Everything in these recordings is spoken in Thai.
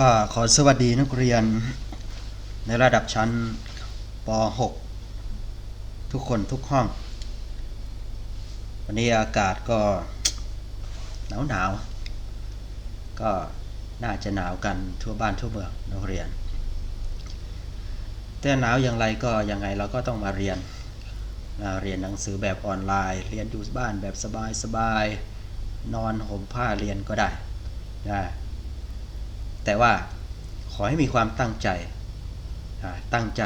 ก็ขอสวัสดีนักเรียนในระดับชั้นป .6 ทุกคนทุกห้อง วันนี้อากาศก็หนาวหนาว ก็น่าจะหนาวกันทั่วบ้านทั่วเมืองนักเรียน แต่หนาวอย่างไรก็ยังไงเราก็ต้องมาเรียนมาเรียนหนังสือแบบออนไลน์ เรียนอยู่บ้านแบบสบายๆนอนห่มผ้าเรียนก็ได้นะ แต่ว่าขอให้มีความตั้งใจ ตั้งใจ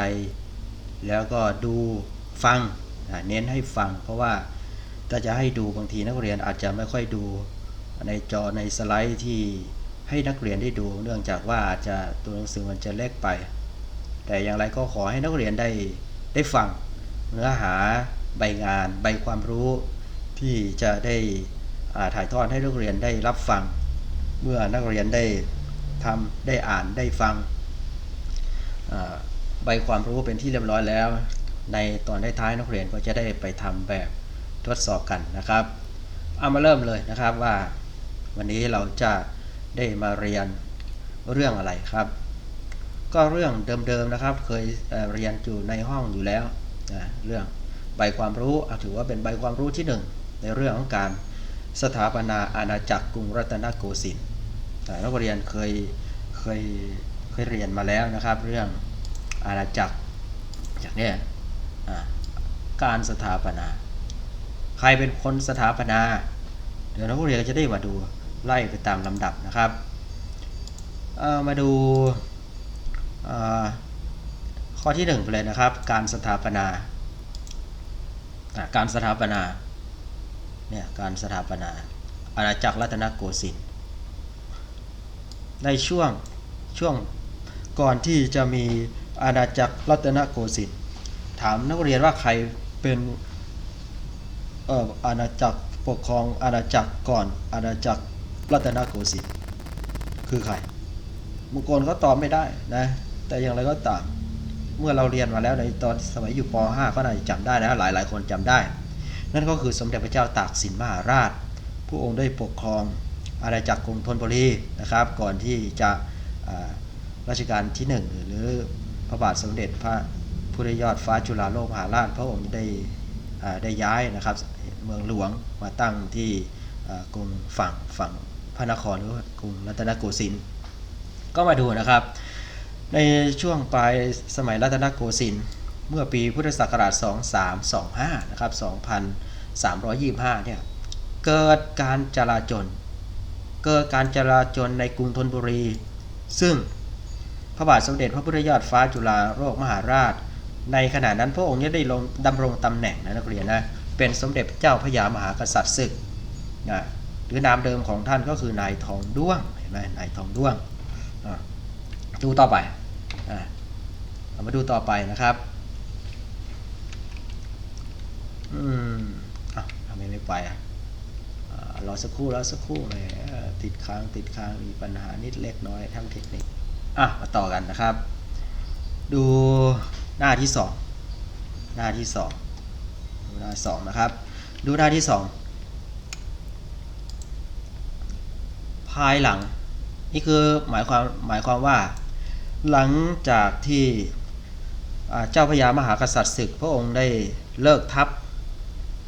แล้วก็ดูฟัง เน้นให้ฟัง เพราะว่าถ้าจะให้ดูบางทีนักเรียนอาจจะไม่ค่อยดูในจอในสไลด์ที่ให้นักเรียนได้ดู เนื่องจากว่าอาจจะตัวหนังสือมันจะเล็กไป แต่อย่างไรก็ขอให้นักเรียนได้ได้ฟังเนื้อหาใบงาน ใบความรู้ที่จะได้ถ่ายทอดให้นักเรียนได้รับฟัง เมื่อนักเรียนได้ ทำได้อ่านได้ฟังใบความรู้เป็นที่เรียบร้อยแล้ว ในตอนท้ายนักเรียนก็จะได้ไปทำแบบทดสอบกันนะครับ เอามาเริ่มเลยนะครับว่าวันนี้เราจะได้มาเรียนเรื่องอะไรครับ ก็เรื่องเดิมๆนะครับ เคยเเรียนอยู่ในห้องอยู่แล้วนะเรื่องใบความรู้อะถือว่าเป็นใบความรู้ที่หนึ่งในเรื่องของการสถาปนาอาณาจักรกรุงรัตนโกสินทร์ นักเรียนเคยเคยเคยเรียนมาแล้วนะครับ เรื่องอาณาจักรจากเนี้ยการสถาปนา ใครเป็นคนสถาปนา เดี๋ยวนักเรียนก็จะได้มาดูไล่ไปตามลำดับนะครับมาดูข้อที่หนึ่งไปเลยนะครับ การสถาปนาการสถาปนาเนี่ยการสถาปนา อาณาจักรรัตนโกสินทร์ ในช่วงช่วงก่อนที่จะมีอาณาจักรรัตนโกสินทร์ถามนักเรียนว่าใครเป็นเอ่ออาณาจักรปกครองอาณาจักรก่อนอาณาจักรรัตนโกสินทร์คือใครบางคนก็ตอบไม่ได้นะแต่อย่างไรก็ตามเมื่อเราเรียนมาแล้วในตอนสมัยอยู่ป .5 ก็น่าจะจำได้นะหลายหลายคนจำได้ นั่นก็คือสมเด็จพระเจ้าตากสินมหาราช ผู้องค์ได้ปกครอง อาณาจักรกรุงธนบุรีนะครับ ก่อนที่จะอ่ารัชกาลที่หนึ่งหรือพระบาทสมเด็จพระพุทธยอดฟ้าจุฬาโลกมหาราชพระองค์ได้ได้ย้ายนะครับเมืองหลวงมาตั้งที่กรุงฝั่งฝั่งพระนครหรือกรุงรัตนโกสินทร์ก็มาดูนะครับ ในช่วงปลายสมัยรัตนโกสินทร์เมื่อปีพุทธศักราช 2325 นะครับ 2325 เนี่ย เกิดการจลาจล เกิดการจลาจลในกรุงธนบุรี ซึ่งพระบาทสมเด็จพระพุทธยอดฟ้าจุฬาโลกมหาราช ในขณะนั้นพระองค์ยังได้ลงดำรงตำแหน่งนะนักเรียนนะเป็นสมเด็จพระเจ้าพระยามหากษัตริย์ศึกนะหรือนามเดิมของท่านก็คือนายทองด้วงเห็นไหมนายทองด้วงดูต่อไปอะเรามาดูต่อไปนะครับอืมอะทำไมไม่ไปอะรอสักครู่รอสักครู่เลย ติดค้างติดค้างมีปัญหานิดเล็กน้อยทั้งเทคนิคอะมาต่อกันนะครับ ดูหน้าที่สองหน้าที่สองดูหน้าสองนะครับ ดูหน้าที่สองภายหลัง นี่คือหมายความหมายความว่า หลังจากที่เจ้าพระยามหากษัตริย์ศึก พระองค์ได้เลิกทัพ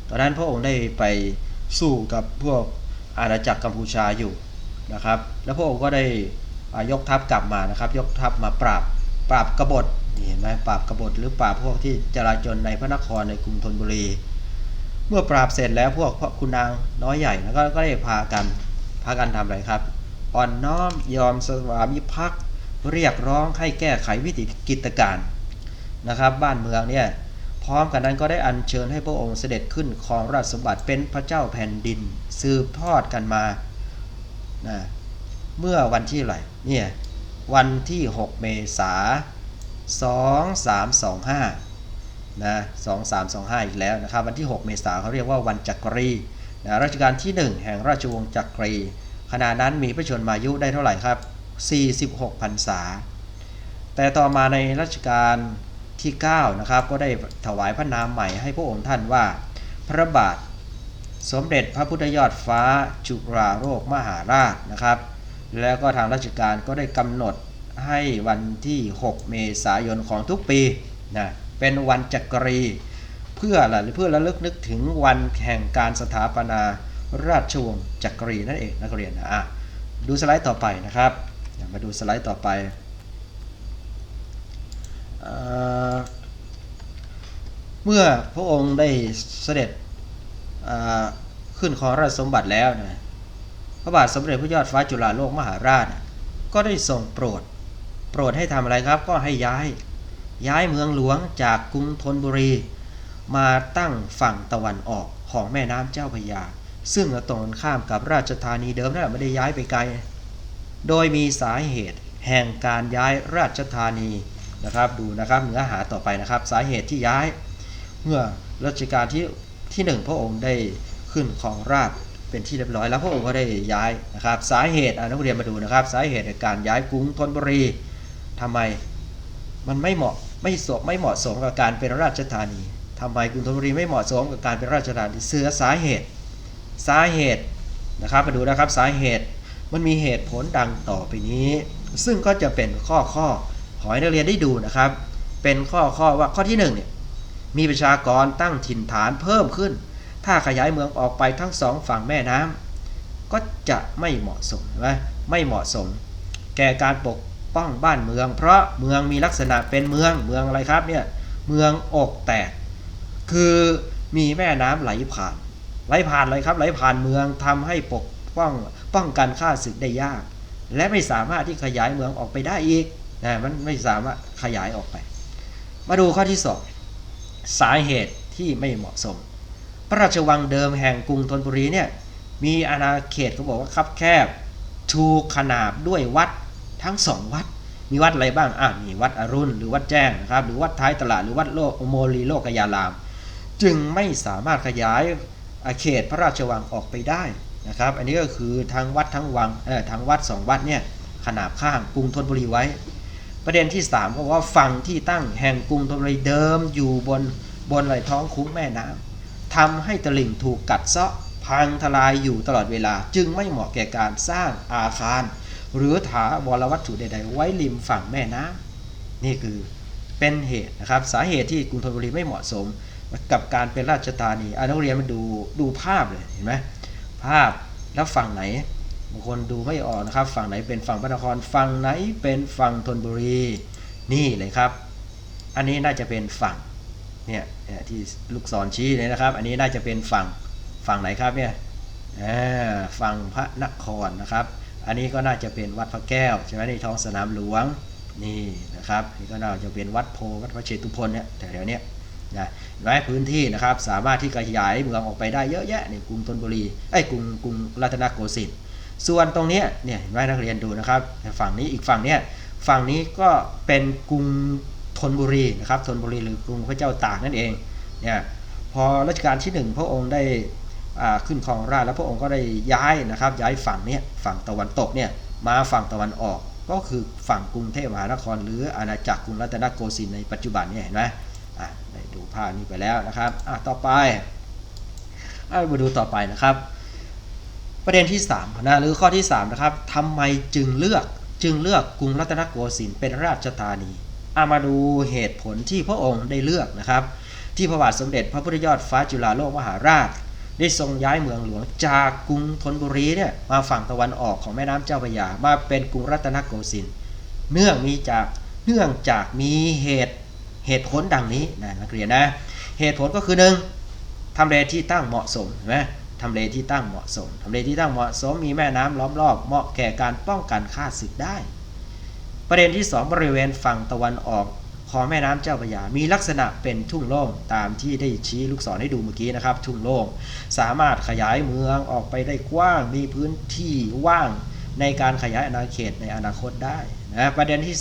ตอนนั้นพระองค์ได้ไปสู้กับพวก อาณาจักรกัมพูชาอยู่นะครับ แล้วพระองค์ก็ได้ยกทัพกลับมานะครับ ยกทัพมาปราบปราบกบฏนี่เห็นไหมปราบกบฏหรือปราบพวกที่จราจนในพระนครในกรุงธนบุรี เมื่อปราบเสร็จแล้วพวกพระคุณนางน้อยใหญ่แล้วก็ก็ได้พากันพากันทำอะไรครับ อ่อนน้อมยอมสวามิภักดิ์เรียกร้องให้แก้ไขวิธีกิจการนะครับ บ้านเมืองเนี่ยพร้อมกันนั้นก็ได้อัญเชิญให้พระองค์เสด็จขึ้นครองราชสมบัติเป็นพระเจ้าแผ่นดิน สืบทอดกันมานะเมื่อวันที่ไรเนี่ยวันที่ 6 เมษา2325นะ2325 อีกแล้วนะครับวันที่ 6 เมษาเขาเรียกว่าวันจักรีนะรัชกาลที่ 1 แห่งราชวงศ์จักรีขณะนั้นมีพระชนมายุได้เท่าไหร่ครับ 46พรรษา แต่ต่อมาในรัชกาลที่ 9 นะครับ ก็ได้ถวายพระนามใหม่ให้พระองค์ท่านว่า พระบาท สมเด็จพระพุทธยอดฟ้าจุฬาโลกมหาราชนะครับ แล้วก็ทางราชการก็ได้กำหนดให้วันที่ 6 เมษายนของทุกปีนะเป็นวันจักรี เพื่ออะไรเพื่อระลึกนึกถึงวันแห่งการสถาปนาราชวงศ์จักรีนั่นเองนักเรียนนะอะดูสไลด์ต่อไปนะครับมาดูสไลด์ต่อไปเอเมื่อพระองค์ได้เสด็จ ขึ้นครองราชสมบัติแล้วนะพระบาทสมเด็จพระยอดฟ้าจุฬาโลกมหาราช ก็ได้ทรงโปรด โปรดให้ทำอะไรครับก็ให้ย้าย ย้ายเมืองหลวงจากกรุงธนบุรี มาตั้งฝั่งตะวันออกของแม่น้ำเจ้าพระยา ซึ่งตรงข้ามกับราชธานีเดิมนั่นแหละไม่ได้ย้ายไปไกล โดยมีสาเหตุแห่งการย้ายราชธานีนะครับ ดูนะครับเนื้อหาต่อไปนะครับ สาเหตุที่ย้ายเมื่อรัชกาลที่ ที่หนึ่งพระองค์ได้ขึ้นครองราชเป็นที่เรียบร้อย แล้วพระองค์ก็ได้ย้ายนะครับ สาเหตุอนักเรียนมาดูนะครับ สาเหตุในการย้ายกรุงธนบุรีทำไมมันไม่เหมาะไม่สมไม่เหมาะสมกับการเป็นราชธานีทำไมกรุงธนบุรีไม่เหมาะสมกับการเป็นราชธานีเสือสาเหตุ สาเหตุนะครับมาดูนะครับสาเหตุมันมีเหตุผลดังต่อไปนี้ ซึ่งก็จะเป็นข้อข้อขอให้นักเรียนได้ดูนะครับ เป็นข้อข้อว่าข้อที่หนึ่งเนี่ย มีประชากรตั้งถิ่นฐานเพิ่มขึ้น ถ้าขยายเมืองออกไปทั้งสองฝั่งแม่น้ำก็จะไม่เหมาะสมใช่ไหมไม่เหมาะสม แก่การปกป้องบ้านเมือง เพราะเมืองมีลักษณะเป็นเมืองเมืองอะไรครับเนี่ยเมืองอกแตก คือมีแม่น้ำไหลผ่าน ไหลผ่านเลยครับ ไหลผ่านเมืองทำให้ปกป้องป้องกันข้าศึกได้ยาก และไม่สามารถที่ขยายเมืองออกไปได้อีกนะมันไม่สามารถขยายออกไป มาดูข้อที่สอง สาเหตุที่ไม่เหมาะสม พระราชวังเดิมแห่งกรุงธนบุรีเนี่ยมีอาณาเขตเขาบอกว่าคับแคบถูกขนาบด้วยวัดทั้งสองวัด มีวัดอะไรบ้างอะมีวัดอรุณหรือวัดแจ้งนะครับหรือวัดท้ายตลาดหรือวัดโลกโมลีโลกยาราม จึงไม่สามารถขยายเขตพระราชวังออกไปได้นะครับ อันนี้ก็คือทั้งวัดทั้งวังเออทั้งวัดสองวัดเนี่ยขนาบข้างกรุงธนบุรีไว้ ประเด็นที่3ก็ว่าฝั่งที่ตั้งแห่งกรุงธนบุรีเดิมอยู่บนบนไหลท้องคุ้งแม่น้ำทำให้ตลิ่งถูกกัดเซาะพังทลายอยู่ตลอดเวลา จึงไม่เหมาะแก่การสร้างอาคาร หรือถาวรวัตถุใด ๆ ไว้ริมฝั่งแม่น้ำนี่คือเป็นเหตุนะครับสาเหตุที่กรุงธนบุรีไม่เหมาะสมกับการเป็นราชธานีอะนักเรียนมาดูดูภาพเลยเห็นไหมภาพแล้วฝั่งไหน บางคนดูไม่ออกนะครับ ฝั่งไหนเป็นฝั่งพระนครฝั่งไหนเป็นฝั่งธนบุรีนี่เลยครับ อันนี้น่าจะเป็นฝั่งเนี่ยเนี่ยที่ลูกศรชี้เลยนะครับ อันนี้น่าจะเป็นฝั่งฝั่งไหนครับเนี่ยฝั่งพระนครนะครับ อันนี้ก็น่าจะเป็นวัดพระแก้วใช่ไหมในท้องสนามหลวงนี่นะครับนี่ก็น่าจะเป็นวัดโพวัดพระเชตุพนเนี่ยแถวๆเนี้ยนะไว้พื้นที่นะครับสามารถที่ขยายเมืองออกไปได้เยอะแยะในกรุงธนบุรีไอ้กรุงกรุงรัตนโกสินทร์ ส่วนตรงนี้เนี่ยเห็นไหมนักเรียนดูนะครับฝั่งนี้อีกฝั่งเนี้ยฝั่งนี้ก็เป็นกรุงธนบุรีนะครับธนบุรีหรือกรุงพระเจ้าตากนั่นเองเนี่ยพอรัชกาลที่หนึ่งพระองค์ได้ขึ้นครองราชแล้วพระองค์ก็ได้ย้ายนะครับย้ายฝั่งเนี้ยฝั่งตะวันตกเนี่ยมาฝั่งตะวันออกก็คือฝั่งกรุงเทพมหานคร หรืออาณาจักรกรุงรัตนโกสินทร์ในปัจจุบันเนี่ยเห็นไหมอะได้ดูภาพนี้ไปแล้วนะครับอะต่อไปอมาดูต่อไปนะครับ ประเด็นที่3นะหรือข้อที่3นะครับทำไมจึงเลือกจึงเลือกกรุงรัตนโกสินทร์เป็นราชธานีอะมาดูเหตุผลที่พระองค์ได้เลือกนะครับ ที่พระบาทสมเด็จพระพุทธยอดฟ้าจุฬาโลกมหาราช ได้ทรงย้ายเมืองหลวงจากกรุงธนบุรีเนี่ยมาฝั่งตะวันออกของแม่น้ำเจ้าพระยามาเป็นกรุงรัตนโกสินทร์เนื่องมีจากเนื่องจากมีเหตุเหตุผลดังนี้นะนักเรียนนะเหตุผลก็คือหนึ่งทำเลที่ตั้งเหมาะสมเห็นไหม ทำเลที่ตั้งเหมาะสมทำเลที่ตั้งเหมาะสมมีแม่น้ำล้อมรอบเหมาะแก่การป้องกันฆ่าศึกได้ ประเด็นที่ 2 บริเวณฝั่งตะวันออกของแม่น้ำเจ้าพระยา มีลักษณะเป็นทุ่งโล่งตามที่ได้ชี้ลูกศรให้ดูเมื่อกี้นะครับ ทุ่งโล่งสามารถขยายเมืองออกไปได้กว้าง มีพื้นที่ว่างในการขยายอาณาเขตในอนาคตได้นะประเด็นที่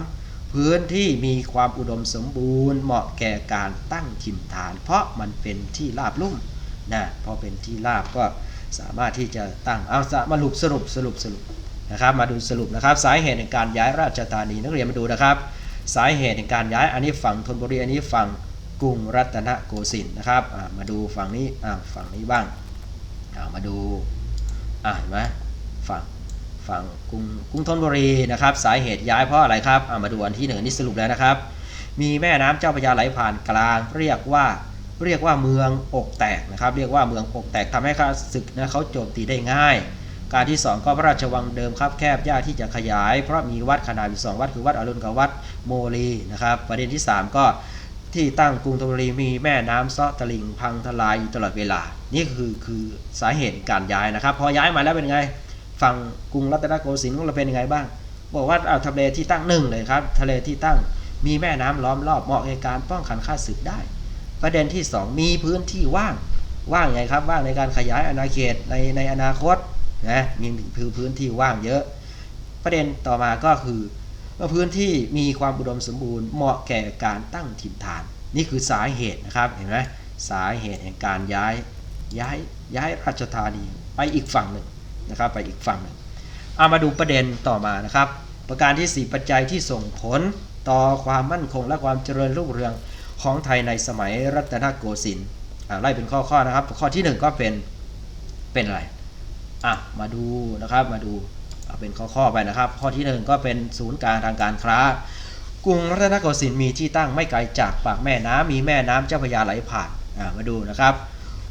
3 พื้นที่มีความอุดมสมบูรณ์เหมาะแก่การตั้งถิ่นฐาน เพราะมันเป็นที่ราบลุ่ม นะพอเป็นที่ราบก็สามารถที่จะตั้งเอาสะมาลุปสรุปสรุปสรุปนะครับ มาดูสรุปนะครับ สาเหตุในการย้ายราชธานีนักเรียนมาดูนะครับ สาเหตุในการย้ายอันนี้ฝั่งธนบุรีอันนี้ฝั่งกรุงรัตนโกสินทร์นะครับมาดูฝั่งนี้ฝั่งนี้บ้างามาดูเห็นไหมฝั่งฝั่งกรุงกรุงธนบุรีนะครับ สาเหตุย้ายเพราะอะไรครับามาดูอันที่หนึ่งอันนี่สรุปแล้วนะครับ มีแม่น้ำเจ้าพระยาไหลผ่านกลาง เรียกว่า เรียกว่าเมืองอกแตกนะครับ เรียกว่าเมืองอกแตกทำให้ข้าศึกนะเขาโจมตีได้ง่าย การที่ 2 ก็พระราชวังเดิมครับแคบยากที่จะขยาย เพราะมีวัดขนาดอยู่สองวัดคือวัดอรุณกับวัดโมลีนะครับประเด็นที่ 3 ก็ที่ตั้งกรุงธนบุรีมีแม่น้ำซาะตลิ่งพังทลายอยู่ตลอดเวลา นี่คือคือสาเหตุการย้ายนะครับ พอย้ายมาแล้วเป็นไง ฝั่งกรุงรัตนโกสินทร์ของเราเป็นยังไงบ้าง บอกว่าเอาทะเลที่ตั้งหนึ่งเลยครับ ทะเลที่ตั้งมีแม่น้ำล้อมรอบเหมาะในการป้องกันข้าศึกได้ ประเด็นที่ 2 มีพื้นที่ว่างว่างไงครับว่างในการขยายอาณาเขตในในอนาคตนะมีพื้นพื้นที่ว่างเยอะ ประเด็นต่อมาก็คือว่าพื้นที่มีความอุดมสมบูรณ์เหมาะแก่การตั้งถิ่นฐาน นี่คือสาเหตุนะครับเห็นไหมสาเหตุแห่งการย้ายย้ายย้ายราชธานีไปอีกฝั่งหนึ่งนะครับไปอีกฝั่งหนึ่งเอามาดูประเด็นต่อมานะครับ ประการที่ 4 ปัจจัยที่ส่งผลต่อความมั่นคงและความเจริญรุ่งเรือง ของไทยในสมัยรัตนโกสินทร์ไล่เป็นข้อๆนะครับ ข้อทีหนึ่1 ก็เป็นเป็นอะไรอะมาดูนะครับมาดูเอาเป็นข้อๆไปนะครับ ข้อที่ 1 ก็เป็นศูนย์กลางทางการค้ากรุงรัตนโกสินทร์มีที่ตั้งไม่ไกลจากปากแม่น้ำมีแม่น้ำเจ้าพระยาไหลผ่านอ่ามาดูนะครับ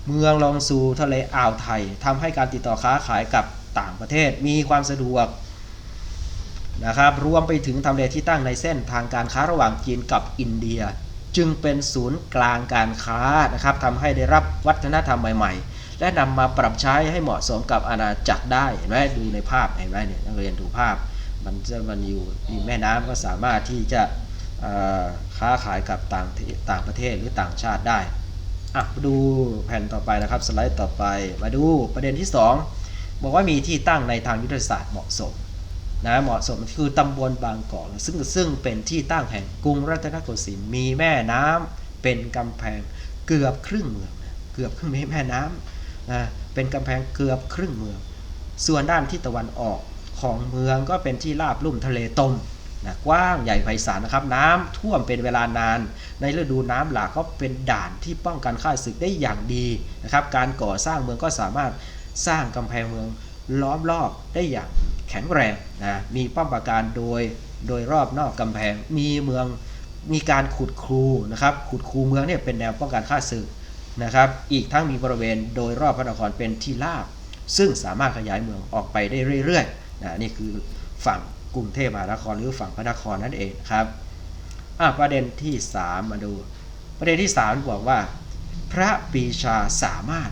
เมืองลงสู่ทะเลอ่าวไทยทำให้การติดต่อค้าขายกับต่างประเทศมีความสะดวกนะครับรวมไปถึงทำเลที่ตั้งในเส้นทางการค้าระหว่างจีนกับอินเดีย จึงเป็นศูนย์กลางการค้านะครับทำให้ได้รับวัฒนธรรมใหม่ ๆ และนำมาปรับใช้ให้เหมาะสมกับอาณาจักรได้เห็นไหมดูในภาพเห็นไหมเนี่ยนักเรียนดูภาพ มันจะมันอยู่มีแม่น้ำก็สามารถที่จะค้าขายกับต่างต่างประเทศหรือต่างชาติได้อะมาดูแผ่นต่อไปนะครับสไลด์ต่อไปมาดูประเด็นที่สองบอกว่ามีที่ตั้งในทางยุทธศาสตร์เหมาะสม นะเหมาะสมคือตำบลบางกอกซึ่งซึ่งเป็นที่ตั้งแห่งกรุงรัตนโกสินทร์มีแม่น้ำเป็นกำแพงเกือบครึ่งเมืองเกือบครึ่งมแม่น้ำนะเป็นกำแพงเกือบครึ่งเมือง ส่วนด้านที่ตะวันออกของเมืองก็เป็นที่ราบลุ่มทะเลตมนะกว้างใหญ่ไพศาลนะครับน้ำท่วมเป็นเวลานาน ในฤดูน้ำหลากก็เป็นด่านที่ป้องกันข้าศึกได้อย่างดีนะครับ การก่อสร้างเมืองก็สามารถสร้างกำแพงเมืองล้อมรอบได้อย่างแข็งแรงนะมีป้อมปราการโดยโดยรอบนอกกำแพง มีเมืองมีการขุดคูนะครับขุดคูเมืองเนี่ยเป็นแนวป้องกันข้าศึกนะครับ อีกทั้งมีบริเวณโดยรอบพระนครเป็นที่ราบ ซึ่งสามารถขยายเมืองออกไปได้เรื่อยๆนะนี่คือฝั่งกรุงเทพมหานครหรือฝั่งพระนครนั่นเองครับประเด็นที่ 3 มาดู ประเด็นที่3บอกว่า พระปีชาสามารถ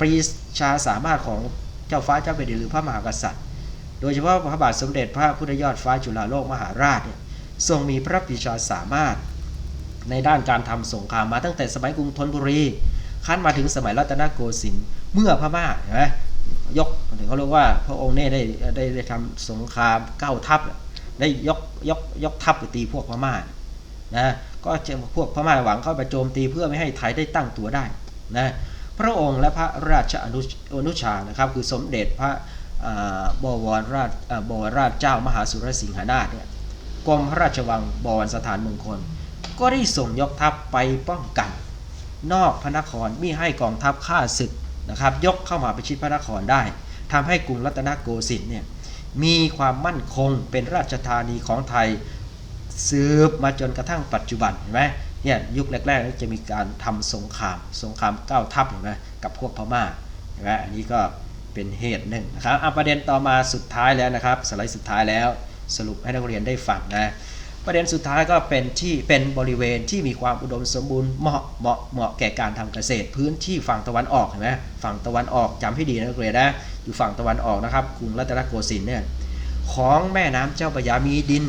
ปีชาสามารถของเจ้าฟ้าเจ้าแผ่นดินหรือพระมหากษัตริย์ โดยเฉพาะพระบาทสมเด็จพระพุทธยอดฟ้าจุฬาโลกมหาราชเนี่ยทรงมีพระปรีชาสามารถในด้านการทำสงครามมาตั้งแต่สมัยกรุงธนบุรีขั้นมาถึงสมัยรัตนโกสินทร์เมื่อพม่าเห็นไหมยกถึงเขาเรียกว่าพระองค์เนี่ยได้ได้ได้ทำสงครามเก้าทัพได้ยกยกยกทัพไปตีพวกพม่านะก็จะพวกพม่าหวังเข้าไปโจมตีเพื่อไม่ให้ไทยได้ตั้งตัวได้นะพระองค์และพระราชอนุอนุชานะครับคือสมเด็จพระ บวรราชบวรราชเจ้ามหาสุรสิงหนาถเนี่ยกรมพระราชวังบวรสถานมงคล ก็ได้ส่งยกทัพไปป้องกัน นอกพระนครมิให้กองทัพข้าศึกนะครับ ยกเข้ามาประชิดพระนครได้ทำให้กรุงรัตนโกสินทร์เนี่ยมีความมั่นคงเป็นราชธานีของไทยสืบมาจนกระทั่งปัจจุบันเห็นไหมเนี่ยยุคแรกๆจะมีการทำสงคราม สงครามเก้าทัพเห็นไหมกับพวกพม่าเห็นไหมอันนี้ก็ เป็นเหตุหนึ่งนะครับอะประเด็นต่อมาสุดท้ายแล้วนะครับ สไลด์สุดท้ายแล้วสรุปให้นักเรียนได้ฟังนะประเด็นสุดท้ายก็เป็นที่เป็นบริเวณที่มีความอุดมสมบูรณ์เหมาะเหมาะเหมาะแก่การทำเกษตร พื้นที่ฝั่งตะวันออกเห็นไหมฝั่งตะวันออกจำให้ดีนะนักเรียนนะอยู่ฝั่งตะวันออกนะครับกรุงรัตนโกสินทร์เนี่ยของแม่น้ำเจ้าพระยามีดิน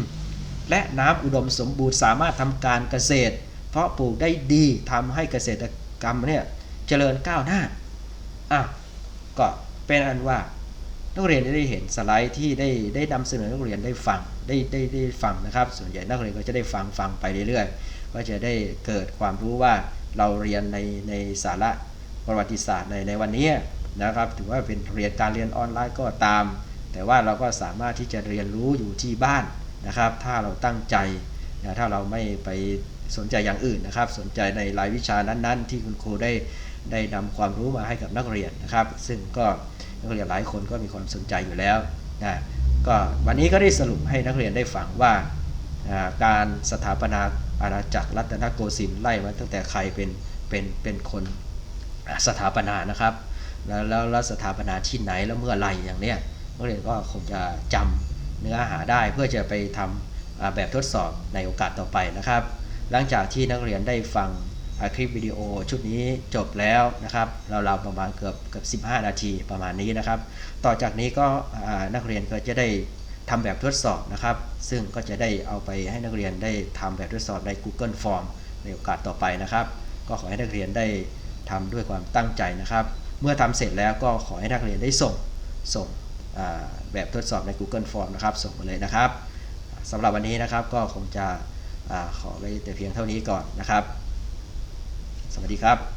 และน้ำอุดมสมบูรณ์สามารถทำการเกษตร เพราะปลูกได้ดีทำให้เกษตรกรรมเนี่ยเจริญก้าวหน้าอะก็ เป็นอันว่านักเรียนได้เห็นสไลด์ที่ได้ได้นำเสนอนักเรียนได้ฟังได้ได้ได้ฟังนะครับ ส่วนใหญ่นักเรียนก็จะได้ฟังฟังไปเรื่อยๆ ก็จะได้เกิดความรู้ว่าเราเรียนในในสาระประวัติศาสตร์ในในวันนี้นะครับ ถือว่าเป็นเรียนการเรียนออนไลน์ก็ตาม แต่ว่าเราก็สามารถที่จะเรียนรู้อยู่ที่บ้านนะครับ ถ้าเราตั้งใจนะถ้าเราไม่ไปสนใจอย่างอื่นนะครับ สนใจในรายวิชานั้นๆ ที่คุณครูได้ ได้นำความรู้มาให้กับนักเรียนนะครับ ซึ่งก็นักเรียนหลายคนก็มีความสนใจอยู่แล้วนะก็วันนี้ก็ได้สรุปให้นักเรียนได้ฟังว่าการสถาปนาอาณาจักรรัตนโกสินทร์ไล่มาตั้งแต่ใครเป็นเป็นเป็นคนสถาปนานะครับ แล้วแล้วสถาปนาที่ไหนแล้วเมื่อไหรอย่างเนี้ยนักเรียนก็คงจะจำเนื้อหาได้เพื่อจะไปทำอ่าแบบทดสอบในโอกาสต่อไปนะครับ หลังจากที่นักเรียนได้ฟัง คลิปวิดีโอชุดนี้จบแล้วนะครับเราๆประมาณเกือบเกือบ15 นาทีประมาณนี้นะครับ ต่อจากนี้ก็นักเรียนก็จะได้ทำแบบทดสอบนะครับ ซึ่งก็จะได้เอาไปให้นักเรียนได้ทำแบบทดสอบใน Google Form ในโอกาสต่อไปนะครับ ก็ขอให้นักเรียนได้ทำด้วยความตั้งใจนะครับ เมื่อทำเสร็จแล้วก็ขอให้นักเรียนได้ส่งส่งแบบทดสอบใน Google Form นะครับ ส่งมาเลยนะครับสำหรับวันนี้นะครับก็คงจะอขอไว้แต่เพียงเท่านี้ก่อนนะครับ สวัสดีครับ